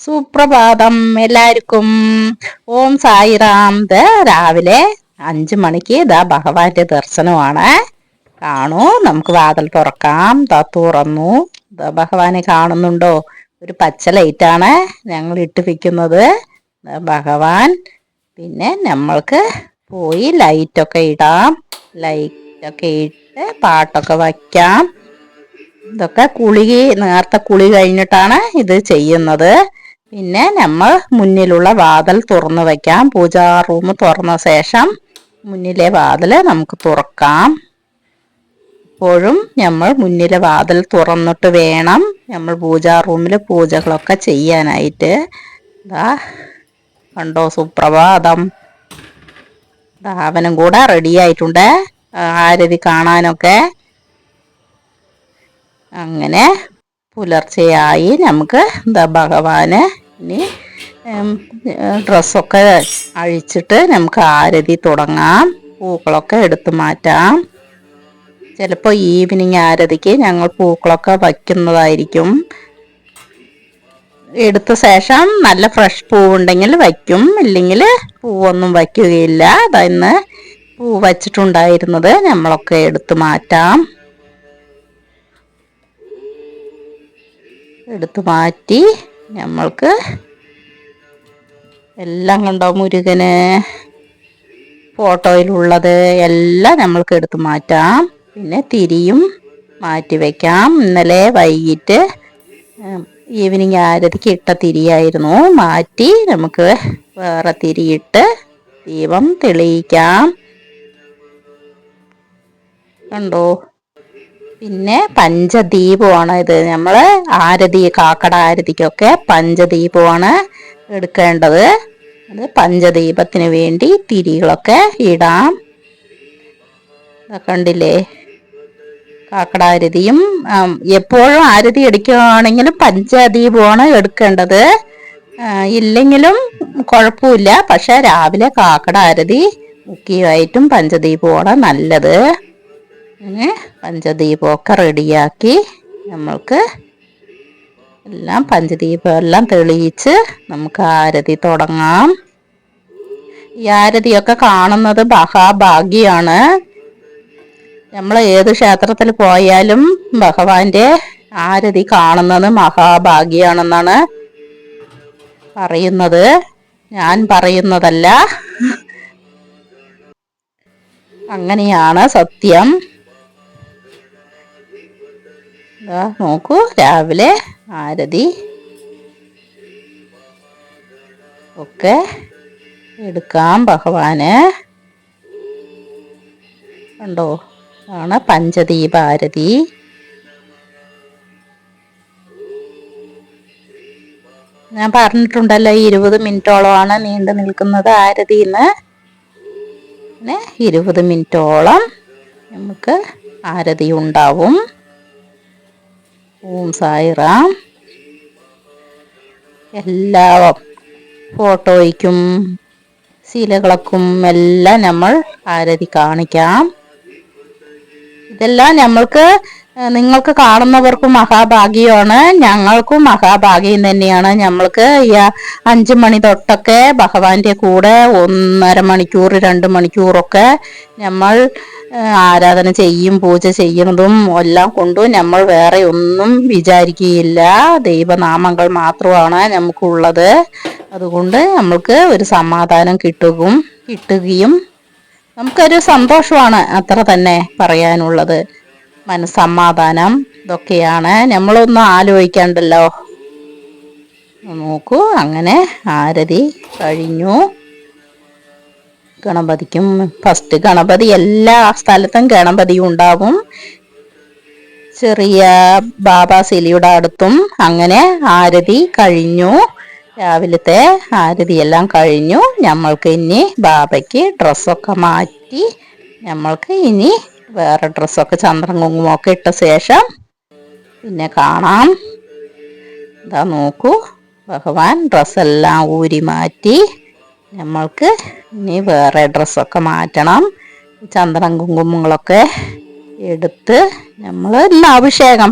സുപ്രഭാതം എല്ലാവർക്കും. ഓം സായിറാം. ദ രാവിലെ അഞ്ചു മണിക്ക് ദാ ഭഗവാന്റെ ദർശനമാണ്. കാണൂ നമുക്ക് വാതിൽ തുറക്കാം. ദാ തുറന്നു. ദാ ഭഗവാനെ കാണുന്നുണ്ടോ? ഒരു പച്ച ലൈറ്റാണ് ഞങ്ങൾ ഇട്ട് വെക്കുന്നത് ഭഗവാൻ. പിന്നെ നമ്മൾക്ക് പോയി ലൈറ്റൊക്കെ ഇടാം. ലൈറ്റൊക്കെ ഇട്ട് പാട്ടൊക്കെ വയ്ക്കാം. ഇതൊക്കെ കുളി നേരത്തെ കുളി കഴിഞ്ഞിട്ടാണ് ഇത് ചെയ്യുന്നത്. പിന്നെ നമ്മൾ മുന്നിലുള്ള വാതിൽ തുറന്നു വയ്ക്കാം. പൂജാ റൂം തുറന്ന ശേഷം മുന്നിലെ വാതിൽ നമുക്ക് തുറക്കാം. ഇപ്പോഴും നമ്മൾ മുന്നിലെ വാതിൽ തുറന്നിട്ട് വേണം നമ്മൾ പൂജാ റൂമിൽ പൂജകളൊക്കെ ചെയ്യാനായിട്ട്. ഇതാ കണ്ടോ സുപ്രഭാതം. അവനും കൂടെ റെഡി ആയിട്ടുണ്ട്. ആരതി കാണാനൊക്കെ. അങ്ങനെ പുലർച്ചെയായി നമുക്ക് എന്താ ഭഗവാന് ഇനി ഡ്രസ്സൊക്കെ അഴിച്ചിട്ട് നമുക്ക് ആരതി തുടങ്ങാം. പൂക്കളൊക്കെ എടുത്തു മാറ്റാം. ചിലപ്പോൾ ഈവനിങ് ആരതിക്ക് ഞങ്ങൾ പൂക്കളൊക്കെ വയ്ക്കുന്നതായിരിക്കും. എടുത്ത ശേഷം നല്ല ഫ്രഷ് പൂവുണ്ടെങ്കിൽ വയ്ക്കും. ഇല്ലെങ്കിൽ പൂവൊന്നും വയ്ക്കുകയില്ല. അതിന്ന് പൂ വച്ചിട്ടുണ്ടായിരുന്നത്. നമ്മളൊക്കെ എടുത്തു മാറ്റാം. എടുത്തു മാറ്റി നമ്മൾക്ക് എല്ലാം കണ്ടോ മുരുകന്? ഫോട്ടോയിലുള്ളത് എല്ലാം നമ്മൾക്ക് എടുത്തു മാറ്റാം. പിന്നെ തിരിയും മാറ്റി വയ്ക്കാം ഇന്നലെ വൈകിട്ട് ഈവനിങ് ആരതിക്ക് ഇട്ട തിരിയായിരുന്നു. മാറ്റി നമുക്ക് വേറെ തിരിയിട്ട് ദീപം തെളിയിക്കാം. കണ്ടോ? പിന്നെ പഞ്ചദീപമാണ് ഇത്. നമ്മൾ ആരതി കാക്കട ആരതിക്കൊക്കെ പഞ്ചദീപമാണ് എടുക്കേണ്ടത്. അത് പഞ്ചദീപത്തിന് വേണ്ടി തിരികളൊക്കെ ഇടാം. കണ്ടില്ലേ? കാക്കട ആരതിയും എപ്പോഴും ആരതി എടുക്കുകയാണെങ്കിലും പഞ്ചദീപമാണ് എടുക്കേണ്ടത്. ഇല്ലെങ്കിലും കുഴപ്പമില്ല. പക്ഷെ രാവിലെ കാക്കട ആരതി മുഖ്യമായിട്ടും പഞ്ചദീപമാണ് നല്ലത്. അങ്ങനെ പഞ്ചദീപമൊക്കെ റെഡിയാക്കി നമ്മൾക്ക് എല്ലാം പഞ്ചദീപം എല്ലാം തെളിയിച്ച് നമുക്ക് ആരതി തുടങ്ങാം. ഈ ആരതിയൊക്കെ കാണുന്നത് മഹാഭാഗ്യമാണ് നമ്മൾ ഏത് ക്ഷേത്രത്തിൽ പോയാലും ഭഗവാന്റെ ആരതി കാണുന്നത് മഹാഭാഗ്യാണെന്നാണ് പറയുന്നത്. ഞാൻ പറയുന്നതല്ല. അങ്ങനെയാണ് സത്യം. നോക്കൂ രാവിലെ ആരതി ഒക്കെ എടുക്കാം ഭഗവാന്. കണ്ടോ? ആണ് പഞ്ചദീപ ആരതി. ഞാൻ പറഞ്ഞിട്ടുണ്ടല്ലോ ഇരുപത് മിനിറ്റോളമാണ് നീണ്ടു നിൽക്കുന്നത് ആരതി എന്ന് പിന്നെ ഇരുപത് മിനിറ്റോളം നമുക്ക് ആരതി ഉണ്ടാവും. ഓം സായിറാം എല്ലാ ഫോട്ടോയ്ക്കും ശീലകളക്കും എല്ലാം നമ്മൾ ആരതി കാണിക്കാം. ഇതെല്ലാം നമ്മൾക്ക് നിങ്ങൾക്ക് കാണുന്നവർക്കും മഹാഭാഗ്യമാണ്. ഞങ്ങൾക്കും മഹാഭാഗ്യം തന്നെയാണ്. നമ്മൾക്ക് ഈ അഞ്ചു മണി തൊട്ടൊക്കെ ഭഗവാന്റെ കൂടെ ഒന്നര മണിക്കൂർ രണ്ട് മണിക്കൂറൊക്കെ നമ്മൾ ആരാധന ചെയ്യും പൂജ ചെയ്യുന്നതും എല്ലാം കൊണ്ടും നമ്മൾ വേറെ ഒന്നും വിചാരിക്കുകയില്ല. ദൈവനാമങ്ങൾ മാത്രമാണ് നമുക്കുള്ളത് അതുകൊണ്ട് നമ്മൾക്ക് ഒരു സമാധാനം കിട്ടുകയും കിട്ടുകയും നമുക്കൊരു സന്തോഷമാണ് അത്ര തന്നെ പറയാനുള്ളത്. മനസ്സമാധാനം ഇതൊക്കെയാണ്. നമ്മളൊന്നും ആലോചിക്കണ്ടല്ലോ. നോക്കൂ അങ്ങനെ ആരതി കഴിഞ്ഞു. ഗണപതിക്കും ഫസ്റ്റ് ഗണപതി എല്ലാ സ്ഥലത്തും ഗണപതിയും ഉണ്ടാവും. ചെറിയ ബാബാ സിലിയുടെ അടുത്തും അങ്ങനെ ആരതി കഴിഞ്ഞു. രാവിലത്തെ ആരതി എല്ലാം കഴിഞ്ഞു. നമ്മൾക്ക് ഇനി ബാബയ്ക്ക് ഡ്രസ്സൊക്കെ മാറ്റി നമ്മൾക്ക് ഇനി വേറെ ഡ്രസ്സൊക്കെ ചന്ദ്രൻ കുങ്കുമൊക്കെ ഇട്ട ശേഷം പിന്നെ കാണാം. ഇതാ നോക്കൂ. ഭഗവാൻ ഡ്രസ്സെല്ലാം ഊരി മാറ്റി. നമ്മൾക്ക് ഇനി വേറെ ഡ്രസ്സൊക്കെ മാറ്റണം. ചന്ദ്രൻ കുങ്കുമങ്ങളൊക്കെ എടുത്ത് നമ്മൾ എല്ലാ അഭിഷേകം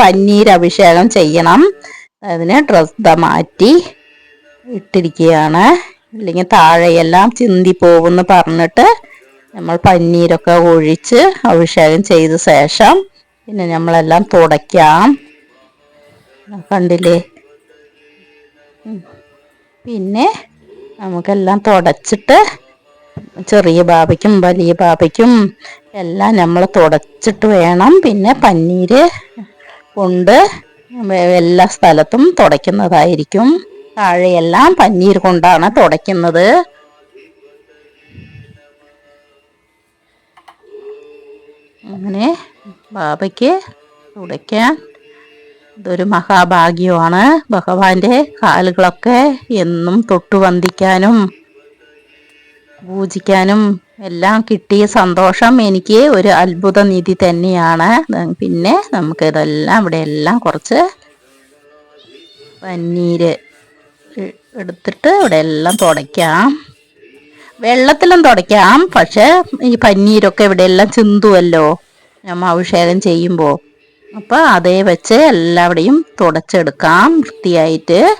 പന്നീർ അഭിഷേകം ചെയ്യണം. അതിന് ഡ്രസ് മാറ്റി ഇട്ടിരിക്കുകയാണ്. ഇല്ലെങ്കിൽ താഴെയെല്ലാം ചിന്തി പോകുമെന്ന് പറഞ്ഞിട്ട് നമ്മൾ പന്നീരൊക്കെ ഒഴിച്ച് അഭിഷേകം ചെയ്ത ശേഷം പിന്നെ നമ്മളെല്ലാം തുടയ്ക്കാം. കണ്ടില്ലേ? പിന്നെ നമുക്കെല്ലാം തുടച്ചിട്ട് ചെറിയ ബാബയ്ക്കും വലിയ ബാബയ്ക്കും എല്ലാം നമ്മൾ തുടച്ചിട്ട് വേണം. പിന്നെ പന്നീര് കൊണ്ട് എല്ലാ സ്ഥലത്തും തുടയ്ക്കുന്നതായിരിക്കും. താഴെയെല്ലാം പനീർ കൊണ്ടാണ് തുടയ്ക്കുന്നത്. അങ്ങനെ ബാബയ്ക്ക് തുടയ്ക്കാൻ ഇതൊരു മഹാഭാഗ്യമാണ്. ഭഗവാന്റെ കാലുകളൊക്കെ എന്നും തൊട്ടുവന്ദിക്കാനും പൂജിക്കാനും എല്ലാം കിട്ടിയ സന്തോഷം എനിക്ക് ഒരു അത്ഭുത നിധി തന്നെയാണ്. പിന്നെ നമുക്ക് ഇതെല്ലാം ഇവിടെ എല്ലാം കുറച്ച് പന്നീര് എടുത്തിട്ട് ഇവിടെ എല്ലാം തുടയ്ക്കാം. വെള്ളത്തിലും തുടയ്ക്കാം. പക്ഷെ ഈ പന്നീരൊക്കെ ഇവിടെ എല്ലാം ചിന്തുവല്ലോ. നമ്മൾ അഭിഷേകം ചെയ്യുമ്പോൾ അപ്പോൾ അതേ വെച്ച് എല്ലാവിടെയും തുടച്ചെടുക്കാം വൃത്തിയായിട്ട്.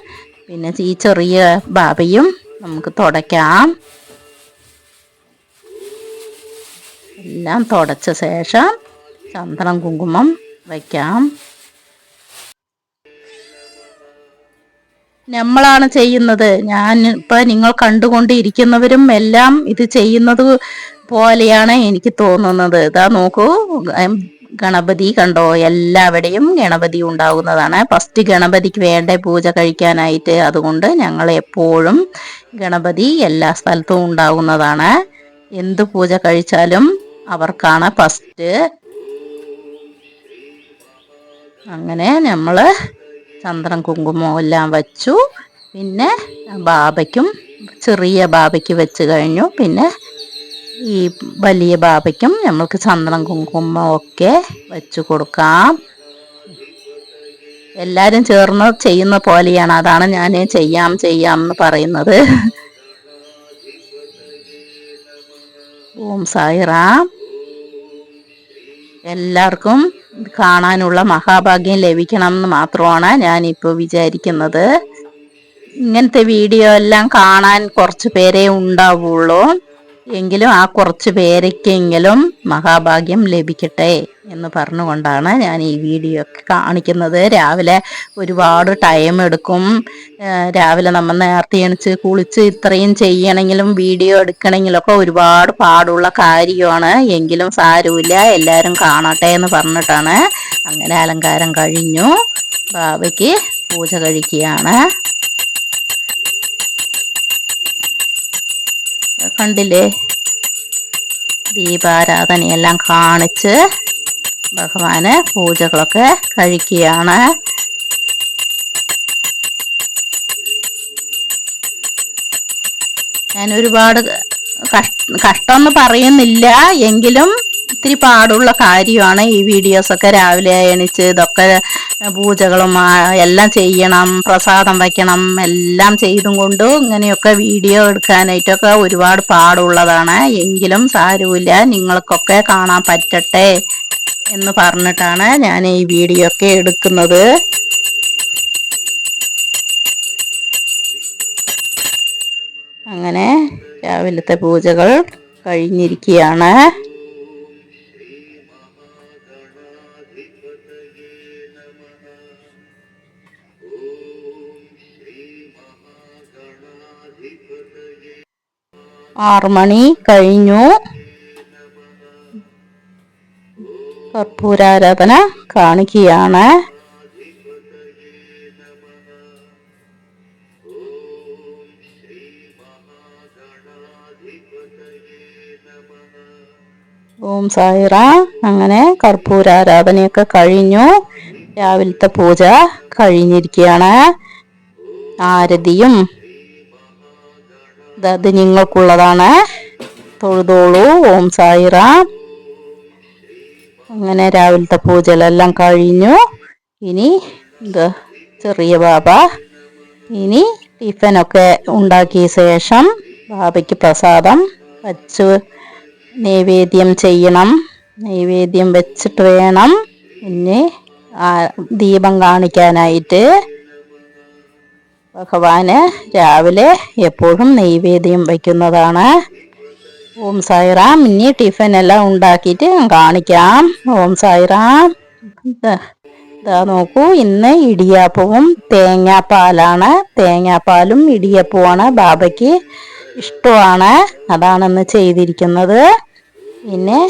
പിന്നെ ഈ ചെറിയ ബാബയും നമുക്ക് തുടയ്ക്കാം. എല്ലാം തുടച്ച ശേഷം ചന്ദനം കുങ്കുമം വയ്ക്കാം. നമ്മളാണ് ചെയ്യുന്നത്. ഞാൻ ഇപ്പൊ നിങ്ങൾ കണ്ടുകൊണ്ടിരിക്കുന്നവരും എല്ലാം ഇത് ചെയ്യുന്നത് പോലെയാണ് എനിക്ക് തോന്നുന്നത്. ഇതാ നോക്കൂ ഗണപതി കണ്ടോ? എല്ലാവിടെയും ഗണപതി ഉണ്ടാകുന്നതാണ്. ഫസ്റ്റ് ഗണപതിക്ക് വേണ്ട പൂജ കഴിക്കാനായിട്ട് അതുകൊണ്ട് ഞങ്ങൾ എപ്പോഴും ഗണപതി എല്ലാ സ്ഥലത്തും ഉണ്ടാകുന്നതാണ്. എന്ത് പൂജ കഴിച്ചാലും അവർക്കാണ് ഫസ്റ്റ് അങ്ങനെ നമ്മൾ ചന്ദ്രൻ കുങ്കുമം എല്ലാം വച്ചു. പിന്നെ ബാബയ്ക്കും ചെറിയ ബാബയ്ക്ക് വെച്ച് കഴിഞ്ഞു. പിന്നെ ഈ വലിയ ബാബയ്ക്കും നമ്മൾക്ക് ചന്ദ്രം കുങ്കുമം ഒക്കെ വെച്ചു കൊടുക്കാം. എല്ലാവരും ചേർന്ന് ചെയ്യുന്ന പോലെയാണ്. അതാണ് ഞാൻ ചെയ്യാം ചെയ്യാം എന്ന് പറയുന്നത്. ഓം സായിറാം എല്ലാവർക്കും കാണാനുള്ള മഹാഭാഗ്യം ലഭിക്കണം എന്ന് മാത്രമാണ് ഞാനിപ്പോൾ വിചാരിക്കുന്നത്. ഇങ്ങനത്തെ വീഡിയോ എല്ലാം കാണാൻ കുറച്ച് പേരെ ഉണ്ടാവുള്ളൂ. എങ്കിലും ആ കുറച്ച് പേരയ്ക്കെങ്കിലും മഹാഭാഗ്യം ലഭിക്കട്ടെ എന്ന് പറഞ്ഞുകൊണ്ടാണ് ഞാൻ ഈ വീഡിയോ ഒക്കെ കാണിക്കുന്നത്. രാവിലെ ഒരുപാട് ടൈം എടുക്കും. രാവിലെ നമ്മൾ നേരത്തെ എണിച്ച് കുളിച്ച് ഇത്രയും ചെയ്യണമെങ്കിലും വീഡിയോ എടുക്കണമെങ്കിലൊക്കെ ഒരുപാട് പാടുള്ള കാര്യമാണ്. എങ്കിലും സാരമില്ല എല്ലാവരും കാണട്ടെ എന്ന് പറഞ്ഞിട്ടാണ് അങ്ങനെ അലങ്കാരം കഴിഞ്ഞു. ബാബയ്ക്ക് പൂജ കഴിക്കുകയാണ്. കണ്ടില്ലേ? ദീപാരാധനയെല്ലാം കാണിച്ച് ഭഗവാന് പൂജകളൊക്കെ കഴിക്കുകയാണ്. ഞാൻ ഒരുപാട് കഷ്ടം എന്ന് പറയുന്നില്ല. എങ്കിലും ഇത്തിരി പാടുള്ള കാര്യമാണ് ഈ വീഡിയോസൊക്കെ രാവിലെ എണിച്ച് ഇതൊക്കെ പൂജകളും എല്ലാം ചെയ്യണം പ്രസാദം വയ്ക്കണം എല്ലാം ചെയ്തും കൊണ്ട് ഇങ്ങനെയൊക്കെ വീഡിയോ എടുക്കാനായിട്ടൊക്കെ ഒരുപാട് പാടുള്ളതാണ്. എങ്കിലും സാരമില്ല നിങ്ങൾക്കൊക്കെ കാണാൻ പറ്റട്ടെ എന്ന് പറഞ്ഞിട്ടാണ് ഞാൻ ഈ വീഡിയോ ഒക്കെ എടുക്കുന്നത്. അങ്ങനെ രാവിലത്തെ പൂജകൾ കഴിഞ്ഞിരിക്കുകയാണ്. ആറുമണി കഴിഞ്ഞു. കർപ്പൂരാരാധന കാണിക്കുകയാണ് ഓം സായിറ. അങ്ങനെ കർപ്പൂരാരാധനയൊക്കെ കഴിഞ്ഞു. രാവിലത്തെ പൂജ കഴിഞ്ഞിരിക്കുകയാണ്. ആരതിയും ഇത് നിങ്ങൾക്കുള്ളതാണ്. തൊഴുതോളൂ ഓം സായിറ. അങ്ങനെ രാവിലത്തെ പൂജകളെല്ലാം കഴിഞ്ഞു. ഇനി ഇത് ചെറിയ ബാബ. ഇനി ടിഫനൊക്കെ ഉണ്ടാക്കിയ ശേഷം ബാബയ്ക്ക് പ്രസാദം വച്ച് നൈവേദ്യം ചെയ്യണം. നൈവേദ്യം വെച്ചിട്ട് വേണം. പിന്നെ ദീപം കാണിക്കാനായിട്ട് ഭഗവാന് രാവിലെ എപ്പോഴും നൈവേദ്യം വയ്ക്കുന്നതാണ്. ഓം സായിറാം ഇനി ടിഫിൻ എല്ലാം ഉണ്ടാക്കിയിട്ട് കാണിക്കാം. ഓം സായിറാം. ഇതാ നോക്കൂ ഇന്ന് ഇടിയാപ്പവും തേങ്ങാപ്പാലാണ്. തേങ്ങാപ്പാലും ഇടിയപ്പവുമാണ് ബാബയ്ക്ക് ഇഷ്ടമാണ്. അതാണെന്ന് ചെയ്തിരിക്കുന്നത്. പിന്നെ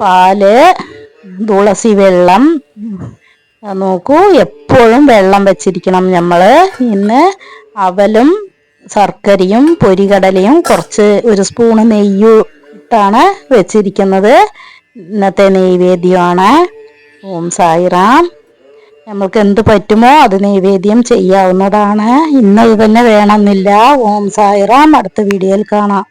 പാൽ തുളസി വെള്ളം നോക്കൂ എപ്പോഴും വെള്ളം വെച്ചിരിക്കണം നമ്മൾ ഇന്ന് അവലും ശർക്കരയും പൊരികടലയും കുറച്ച് ഒരു സ്പൂണ് നെയ്യും ഇട്ടാണ് വെച്ചിരിക്കുന്നത്. ഇന്നത്തെ നൈവേദ്യമാണ്. ഓം സായിറാം. നമ്മൾക്ക് എന്ത് പറ്റുമോ അത് നൈവേദ്യം ചെയ്യാവുന്നതാണ്. ഇന്നത് തന്നെ വേണമെന്നില്ല. ഓം സായിറാം. അടുത്ത വീഡിയോയിൽ കാണാം.